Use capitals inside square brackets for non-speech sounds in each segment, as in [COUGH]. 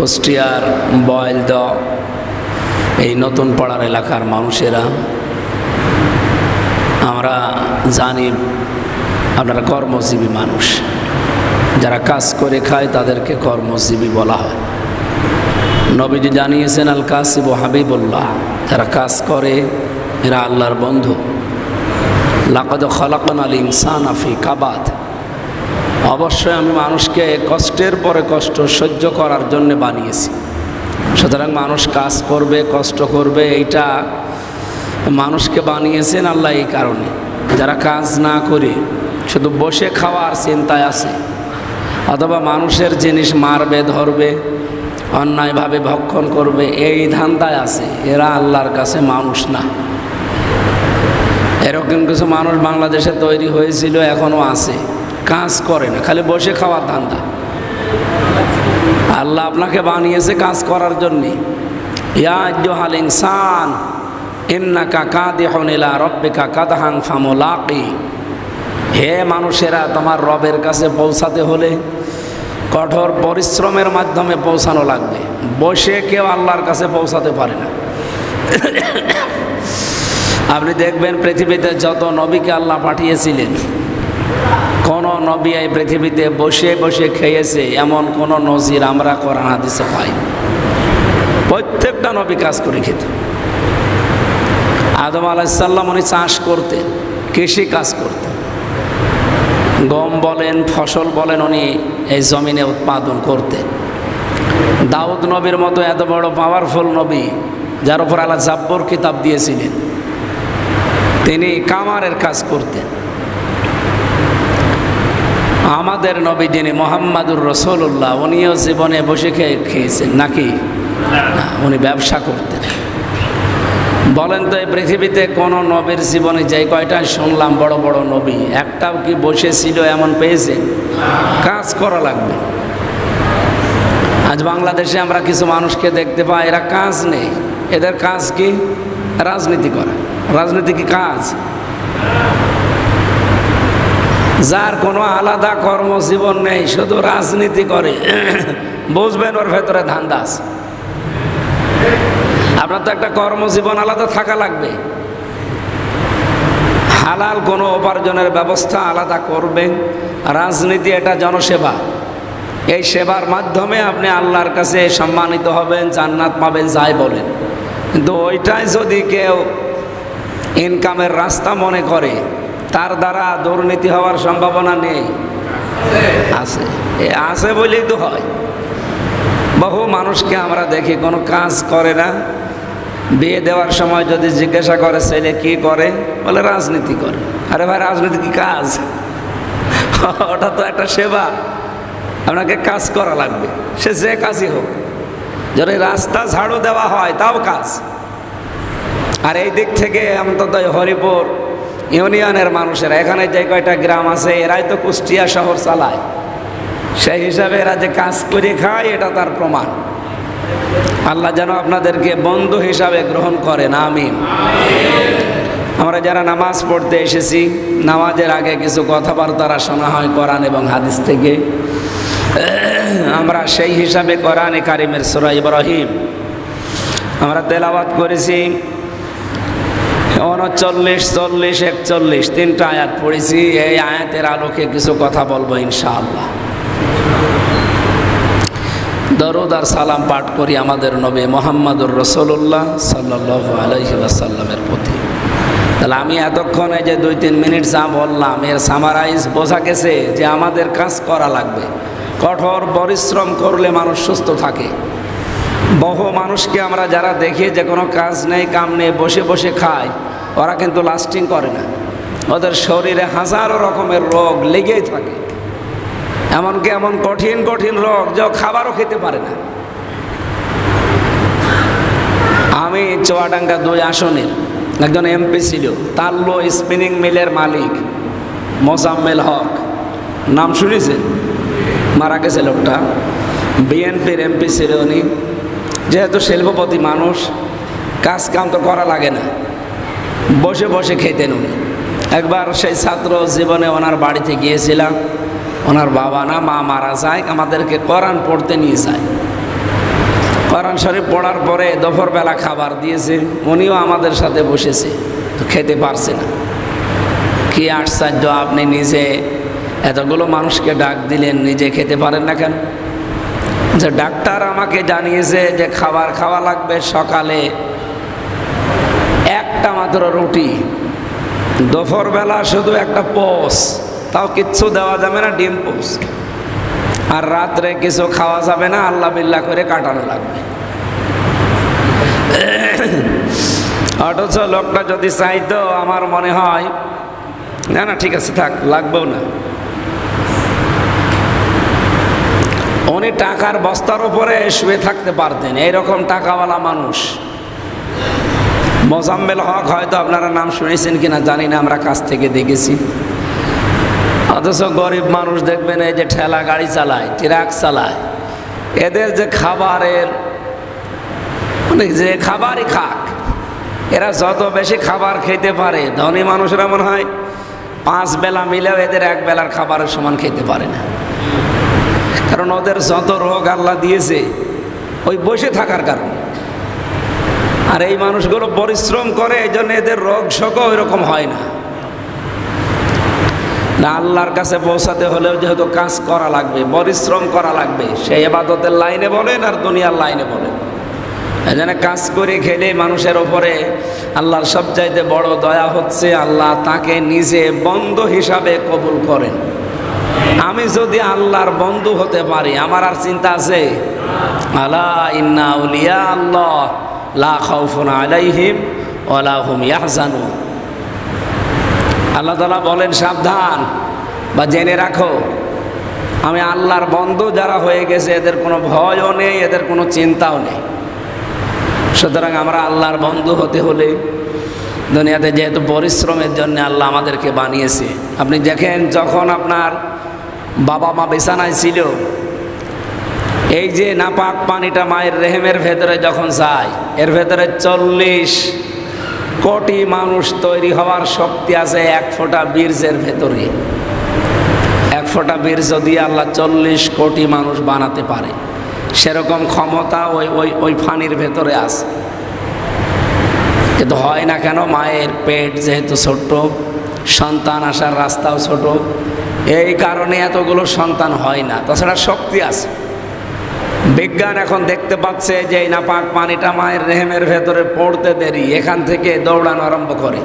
কুষ্টিয়ার বয়লদ এই নতুন পাড়ার এলাকার মানুষেরা। আমরা জানি আপনারা কর্মজীবী মানুষ। যারা কাজ করে খায় তাদেরকে কর্মজীবী বলা হয়। নবীজি জানিয়েছেন, আল কাসিব হাবিবুল্লাহ, যারা কাজ করে, এরা আল্লাহর বন্ধু। লাকদ খলাকন আল ইনসান আফি কাবাদ অবশ্যই আমি মানুষকে কষ্টের পরে কষ্ট সহ্য করার জন্য বানিয়েছি। সুতরাং মানুষ কাজ করবে, কষ্ট করবে, এইটা মানুষকে বানিয়েছেন আল্লাহ এই কারণে। যারা কাজ না করে, শুধু বসে খাওয়ার চিন্তায় আছে, অথবা মানুষের জিনিস মারবে, ধরবে, অন্যায়ভাবে ভক্ষণ করবে, এই ধান্দায় আছে, এরা আল্লাহর কাছে মানুষ না। এরকম কিছু মানুষ বাংলাদেশে তৈরি হয়েছিল এখনও আছে। কাজ করে না, খালি বসে খাওয়ার ধান্দা। আল্লাহ আপনাকে বানিয়েছে কাজ করার জন্যে। ইয়াজ্জহাল ইনসান, ইন্নাকা কাদিহুন ইলা রব্বিকা কাদহান ফামুলাকি। হে মানুষেরা, তোমার রবের কাছে পৌঁছাতে হলে কঠোর পরিশ্রমের মাধ্যমে পৌঁছানো লাগবে। বসে কেউ আল্লাহর কাছে পৌঁছাতে পারে না। আপনি দেখবেন পৃথিবীতে যত নবীকে আল্লাহ পাঠিয়েছিলেন কোন নবী এই পৃথিবীতে বসে বসে খেয়েছে, এমন কোন নজির আমরা কোরআন হাদিসে পাই। প্রত্যেকটা নবী কাজ করে খেত। আদম আলাইসাল্লাম উনি চাষ করতেন, কৃষি কাজ করতেন। গম বলেন, ফসল বলেন উনি এই জমিনে উৎপাদন করতেন। দাউদ নবীর মতো এত বড় পাওয়ারফুল নবী, যার উপর আল্লাহ জাব্বর কিতাব দিয়েছিলেন। তিনি কামারের কাজ করতেন। আমাদের নবী যিনি মোহাম্মদুর রসুল্লাহ উনিও জীবনে বসে খেয়ে খেয়েছেন, নাকি? উনি ব্যবসা করতেন। বলেন তো, এই পৃথিবীতে কোনো নবীর জীবনে যে কয়টা শুনলাম, বড় বড় নবী, একটাও কি বসেছিল এমন পেয়েছে? কাজ করা লাগবে। আজ বাংলাদেশে আমরা কিছু মানুষকে দেখতে পাই, এরা কাজ নেই। এদের কাজ কি? রাজনীতি করা। রাজনীতি কি কাজ? যার কোনো আলাদা কর্মজীবন নেই, শুধু রাজনীতি করে। বুঝবেন ওর ভেতরে ধান্দা আপনার তো একটা কর্মজীবন আলাদা থাকা লাগবে। হালাল কোনো উপার্জনের ব্যবস্থা আলাদা করবেন। রাজনীতি এটা জনসেবা। এই সেবার মাধ্যমে আপনি আল্লাহর কাছে সম্মানিত হবেন, জান্নাত পাবেন, যাই বলেন। কিন্তু ওইটাই যদি কেউ ইনকামের রাস্তা মনে করে তার দ্বারা দুর্নীতি হওয়ার সম্ভাবনা নেই। আছে। আছে বলেই তো হয়। বহু মানুষকে আমরা দেখি, কোনো কাজ করে না। বিয়ে দেওয়ার সময় যদি জিজ্ঞাসা করে, ছেলে কি করে? বলে রাজনীতি করে। আরে ভাই, রাজনীতি কি কাজ? [LAUGHS] ওটা তো একটা সেবা। আপনাকে কাজ করা লাগবে। সে যে কাজই হোক। যদি রাস্তা ঝাড়ু দেওয়া হয়, তাও কাজ। আর এই দিক থেকে অন্তত হরিপুর ইউনিয়নের মানুষেরা, এখানে যে কয়টা গ্রাম আছে, এরাই তো কুষ্টিয়া শহর চালায়। সেই হিসাবে এরা যে কাজ করে খায়, এটা তার প্রমাণ। আল্লাহ যেন আপনাদেরকে বন্ধু হিসাবে গ্রহণ করেন, আমিন। আমরা যারা নামাজ পড়তে এসেছি, নামাজের আগে কিছু কথাবার্তারা শোনা হয় কোরআন এবং হাদিস থেকে। আমরা সেই হিসাবে কোরআন কারিমের সুরা ইব্রাহিম, আমরা তেলাবাদ করেছি। উনচল্লিশ চল্লিশ একচল্লিশ, তিনটা আয়াত পড়েছি, এই আয়াতের আলোকে কিছু কথা বলব ইনশাআল্লাহ। দরুদ আর সালাম পাঠ করি আমাদের নবী মোহাম্মদুর রসুল্লাহ সাল্লাহ আলহি আসাল্লামের প্রতি। তাহলে আমি এতক্ষণে যে দুই, তিন মিনিট যা বললাম, এর সামারাইজ বোঝা গেছে যে আমাদের কাজ করা লাগবে। কঠোর পরিশ্রম করলে মানুষ সুস্থ থাকে। বহু মানুষকে আমরা যারা দেখি যে কোনো কাজ নেই, কাম নেই, বসে বসে খায়, ওরা কিন্তু লাস্টিং করে না। ওদের শরীরে হাজারো রকমের রোগ লেগেই থাকে। এমনকি এমন কঠিন কঠিন রোগ যে খাবারও খেতে পারে না। আমি চুয়াডাঙ্গা দুই আসনের একজন এমপি ছিল তাল্লো স্পিনিং মিলের মালিক, মোজাম্মেল হক। নাম শুনেছেন? মারা গেছে লোকটা। বিএনপির এমপি ছিল উনি। যেহেতু শিল্পপতি মানুষ, কাজ কাম তো করা লাগে না। বসে বসে খেতেন উনি একবার সেই ছাত্র জীবনে ওনার বাড়িতে গিয়েছিলাম। ওনার বাবা না, মা মারা যায়, আমাদেরকে কোরআন পড়তে নিয়ে যায়। কোরআন শরীফ পড়ার পরে দুপুরবেলা খাবার দিয়েছে, উনিও আমাদের সাথে বসেছে, তো খেতে পারছে না। কি আশ্চর্য, আপনি নিজে এতগুলো মানুষকে ডাক দিলেন, নিজে খেতে পারেন না কেন? যে ডাক্তার আমাকে জানিয়েছে যে খাবার খাওয়া লাগবে সকালে একটা মাত্র রুটি। দুপুরবেলা শুধু একটা পোস। তাও কিচ্ছু দেওয়া যাবে না, ডিম পোস। আর রাত্রে কিছু খাওয়া যাবে না, আল্লাহ বিল্লাহ করে কাটানো লাগবে। অথচ লোকটা যদি চাইতো, আমার মনে হয়, না না, ঠিক আছে, থাক, লাগবেও না। উনি টাকার বস্তার উপরে শুয়ে থাকতে পারতেন। এইরকম টাকাওয়ালা মানুষ। মোজাম্মেল হক হয়তো আপনারা নাম শুনেছেন কিনা জানি না, আমরা কাছ থেকে দেখেছি। অথচ গরিব মানুষ দেখবেন এই যে ঠেলা গাড়ি চালায়, ট্রাক চালায়। এদের যে খাবারের মানে যে খাবারই খাক, এরা যত বেশি খাবার খেতে পারে, ধনী মানুষরা মনে হয় পাঁচ বেলা মিলেও এদের এক বেলার খাবারের সমান খেতে পারে না। কারণ ওদের যত রোগ আল্লাহ দিয়েছে, ওই বসে থাকার কারণে। আর এই মানুষগুলো পরিশ্রম করে এই জন্য এদের রোগ শোকও ওইরকম হয় না। না, আল্লাহর কাছে পৌঁছাতে হলেও যেহেতু কাজ করা লাগবে, পরিশ্রম করা লাগবে সেই এবাদতের লাইনে বলেন আর দুনিয়ার লাইনে বলেন। এখানে কাজ করে খেলে মানুষের ওপরে আল্লাহর সবচাইতে বড় দয়া হচ্ছে, আল্লাহ তাকে নিজে বন্ধ হিসাবে কবুল করেন। আমি যদি আল্লাহর বন্ধু হতে পারি, আমার আর চিন্তা আছে? আলা ইন্না উলিয়া আল্লাহ, লা খাউফুন আলাইহিম ওয়ালা হুম ইয়াহজানুন। আল্লাহ তালা বলেন, সাবধান বা জেনে রাখো, আমি আল্লাহর বন্ধু যারা হয়ে গেছে, এদের কোনো ভয়ও নেই, এদের কোনো চিন্তাও নেই। সুতরাং আমরা আল্লাহর বন্ধু হতে হলে দুনিয়াতে যেহেতু পরিশ্রমের জন্য আল্লাহ আমাদেরকে বানিয়েছে, আপনি দেখেন যখন আপনার বাবা মা বিছানায় ছিল। এই যে নাপাক পানিটা মায়ের রেহেমের ভেতরে যখন যায়, এর ভেতরে চল্লিশ কোটি মানুষ তৈরি হওয়ার শক্তি আছে এক ফোঁটা বীর্যের ভেতরে। এক ফোঁটা বীর্য দিয়ে আল্লাহ চল্লিশ কোটি মানুষ বানাতে পারে। সেরকম ক্ষমতা ওই ওই ওই ফানির ভেতরে আছে। কিন্তু হয় না কেন, মায়ের পেট যেহেতু ছোট্ট, সন্তান আসার রাস্তাও ছোট এই কারণে এতগুলো সন্তান হয় না। তাছাড়া শক্তি আছে। বিজ্ঞান এখন দেখতে পাচ্ছে যে এই না নাপাক পানিটা মায়ের রেহেমের ভেতরে পড়তে দেরি, এখান থেকে দৌড়ানো আরম্ভ করে।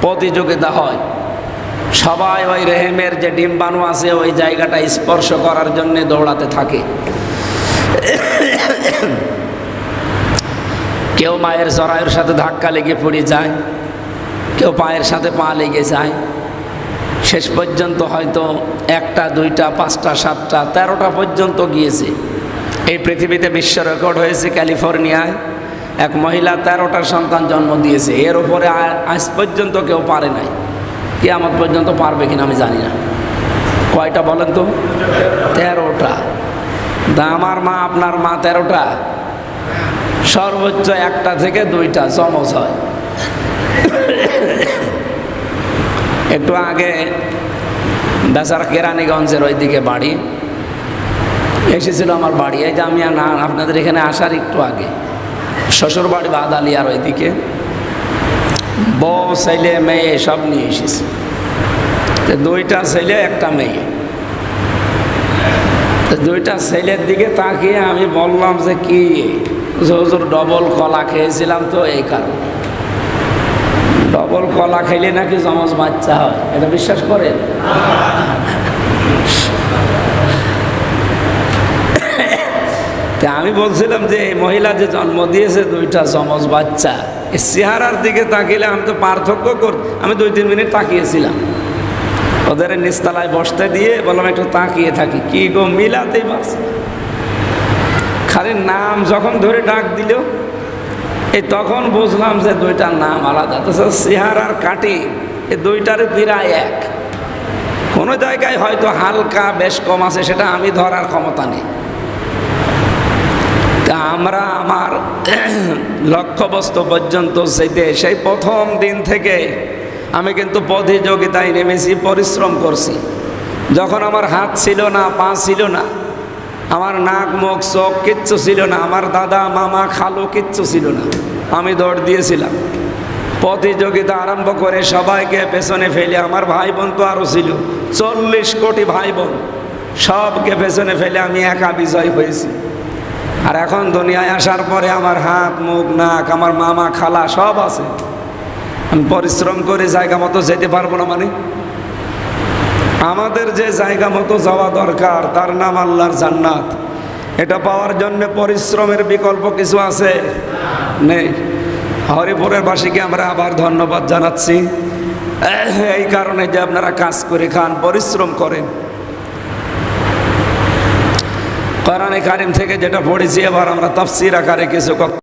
প্রতিযোগিতা হয়। সবাই ওই রেহেমের যে ডিম্বাণু আছে, ওই জায়গাটা স্পর্শ করার জন্য দৌড়াতে থাকে। কেউ মায়ের জরায়ুর সাথে ধাক্কা লেগে পড়ে যায়, কেউ পায়ের সাথে পা লেগে যায়। শেষ পর্যন্ত হয়তো একটা, দুইটা, পাঁচটা, সাতটা, তেরোটা পর্যন্ত গিয়েছে। এই পৃথিবীতে বিশ্ব রেকর্ড হয়েছে ক্যালিফোর্নিয়ায়। এক মহিলা তেরোটা সন্তান জন্ম দিয়েছে। এর উপরে আজ পর্যন্ত কেউ পারে নাই। কি আমার পর্যন্ত পারবে কিনা আমি জানি না। কয়টা বলেন তো? তেরোটা। আমার মা, আপনার মা তেরোটা। সর্বোচ্চ একটা থেকে দুইটা চমচ হয়। একটু আগে বেচারা কেরানীগঞ্জের ওইদিকে বাড়ি এসেছিল আমার বাড়ি। এই যে আমি আপনাদের এখানে আসার একটু আগে। শ্বশুর বাড়ি বাদালিয়ার ওইদিকে। বউ, ছেলে, মেয়ে সব নিয়ে এসেছে। দুইটা ছেলে, একটা মেয়ে। দুইটা ছেলের দিকে তাকিয়ে আমি বললাম যে কি হুজুর ডবল কলা খেয়েছিলাম তো এই কারণে। ডবল কলা খেলে নাকি জমজ বাচ্চা হয়? এটা বিশ্বাস করেন? [COUGHS] তা আমি বলছিলাম যে, এই মহিলা যে জন্ম দিয়েছে, দুইটা জমজ বাচ্চা। এই চেহারার দিকে তাকিলে আমি তো পার্থক্য কর আমি দুই তিন মিনিট তাকিয়েছিলাম। ওদের নিস্তালায় বসতে দিয়ে বললাম, একটু তাকিয়ে থাকি। কি গো মিলাতেই পারছে। খালি নাম যখন ধরে ডাক দিল এই তখন বুঝলাম যে দুইটার নাম আলাদা। তো চেহারার কাটি এই দুইটারে প্রায় এক। কোনো জায়গায় হয়তো হালকা বেশ কম আছে, সেটা আমি ধরার ক্ষমতা নেই। তা আমরা আমার [CLEARS THROAT] লক্ষ্যবস্তু পর্যন্ত যেতে সেই প্রথম দিন থেকে আমি কিন্তু প্রতিযোগিতায় নেমেছি, পরিশ্রম করছি। যখন আমার হাত ছিল না, পা ছিল না আমার নাক, মুখ, চোখ কিচ্ছু ছিল না। আমার দাদা, মামা, খালু কিচ্ছু ছিল না। আমি দৌড় দিয়েছিলাম। প্রতিযোগিতা আরম্ভ করে সবাইকে পেছনে ফেলে আমার ভাই বোন তো আরও ছিল। চল্লিশ কোটি ভাই বোন সবকে পেছনে ফেলে আমি একা বিজয় হয়েছি। আর এখন দুনিয়ায় আসার পরে আমার হাত, মুখ, নাক, আমার মামা, খালা সব আছে। আমি পরিশ্রম করে জায়গা মতো যেতে পারব না মানে। আমাদের যে জায়গা মতো যাওয়া দরকার, তার নাম আল্লাহর জান্নাত। এটা পাওয়ার জন্য পরিশ্রমের বিকল্প কিছু আছে? নেই। হরিপুরের বাসীকে আমরা আবার ধন্যবাদ জানাচ্ছি। এই কারণে যে আপনারা কাজ করে খান, পরিশ্রম করেন। কোরআনে কারিম থেকে যেটা পড়েছি, এবার আমরা তাফসির আকারে কিছু